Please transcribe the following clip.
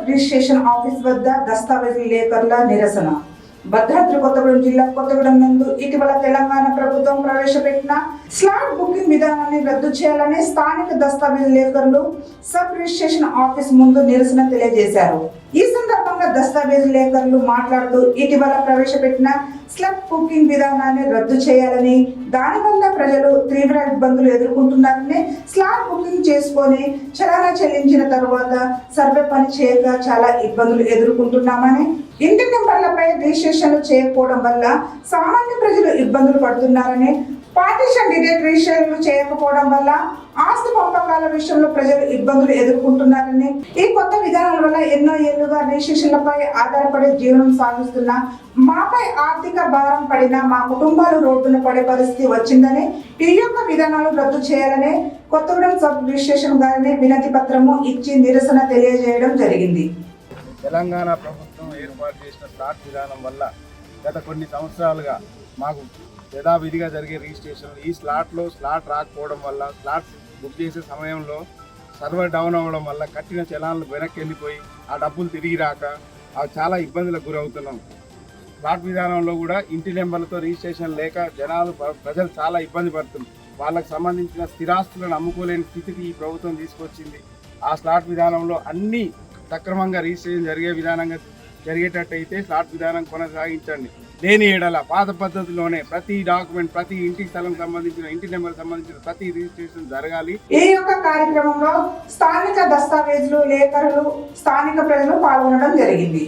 Registration office వద్ద దస్తావేజీ లేఖర్ల నిరసన భద్రాద్రి కొత్తగూడెం జిల్లా కొత్తగూడెం నందు ఇటీవల తెలంగాణ ప్రభుత్వం ప్రవేశపెట్టిన స్లాట్ బుకింగ్ విధానాన్ని రద్దు చేయాలని స్థానిక దస్తావేజ్ లేఖర్లు సబ్ రిజిస్ట్రేషన్ ఆఫీస్ ముందు నిరసన తెలియజేశారు. ఈ సందర్భంగా దస్తావేజ్ లేఖర్లు మాట్లాడుతూ ఇటీవల ప్రవేశపెట్టిన స్లబ్ బుకింగ్ విధానాన్ని రద్దు చేయాలని దానివల్ల ప్రజలు తీవ్ర ఇబ్బందులు ఎదుర్కొంటున్నారని స్లాట్ బుకింగ్ చేసుకొని చలానా చెల్లించిన తర్వాత సర్వే పని చేయక చాలా ఇబ్బందులు ఎదుర్కొంటున్నామని ఇంటి నెంబర్లపై రిజిస్ట్రేషన్లు చేయకపోవడం వల్ల సామాన్య ప్రజలు ఇబ్బందులు పడుతున్నారని పార్టీషన్ డిటెక్ట్ రిజిస్ట్రేషన్లు చేయకపోవడం వల్ల ఆస్తి పంపకాల విషయంలో ప్రజలు ఇబ్బందులు ఎదుర్కొంటున్నారని ఈ కొత్త విధానాల వల్ల ఎన్నో ఏళ్ళుగా రిజిస్ట్రేషన్లపై ఆధారపడి జీవనం సాగిస్తున్న మాపై ఆర్థిక భారం పడిన మా కుటుంబాలు రోడ్డున పడే పరిస్థితి వచ్చిందని ఈ యొక్క విధానాలు రద్దు చేయాలని కొత్తగూడెం సబ్ రిజిస్ట్రేషన్ గారిని వినతి పత్రము ఇచ్చి నిరసన తెలియజేయడం జరిగింది. తెలంగాణ ప్రభుత్వం ఏర్పాటు చేసిన స్లాట్ విధానం వల్ల గత కొన్ని సంవత్సరాలుగా మాకు యథావిధిగా జరిగే రిజిస్ట్రేషన్ ఈ స్లాట్లో స్లాట్ రాకపోవడం వల్ల స్లాట్ బుక్ చేసే సమయంలో సర్వర్ డౌన్ అవ్వడం వల్ల కట్టిన చలాన్లు వెనక్కి వెళ్ళిపోయి ఆ డబ్బులు తిరిగి రాక అవి చాలా ఇబ్బందులకు గురవుతున్నాం. స్లాట్ విధానంలో కూడా ఇంటి నెంబర్లతో రిజిస్ట్రేషన్ లేక జనాలు ప్రజలు చాలా ఇబ్బంది పడుతున్నారు. వాళ్ళకు సంబంధించిన స్థిరాస్తులను అమ్ముకోలేని స్థితికి ఈ ప్రభుత్వం తీసుకొచ్చింది. ఆ స్లాట్ విధానంలో అన్ని సక్రమంగా రిజిస్ట్రేషన్ జరిగే విధానంగా జరిగేటట్టయితే స్లాట్ విధానం కొనసాగించండి. లేని ఏడల పాత పద్ధతిలోనే ప్రతి డాక్యుమెంట్ ప్రతి ఇంటి స్థలం సంబంధించిన ఇంటి నెంబర్ సంబంధించిన ప్రతి రిజిస్ట్రేషన్ జరగాలి. ఈ యొక్క కార్యక్రమంలో స్థానిక దస్తావేజులు లేఖలు స్థానిక ప్రజలు పాల్గొనడం జరిగింది.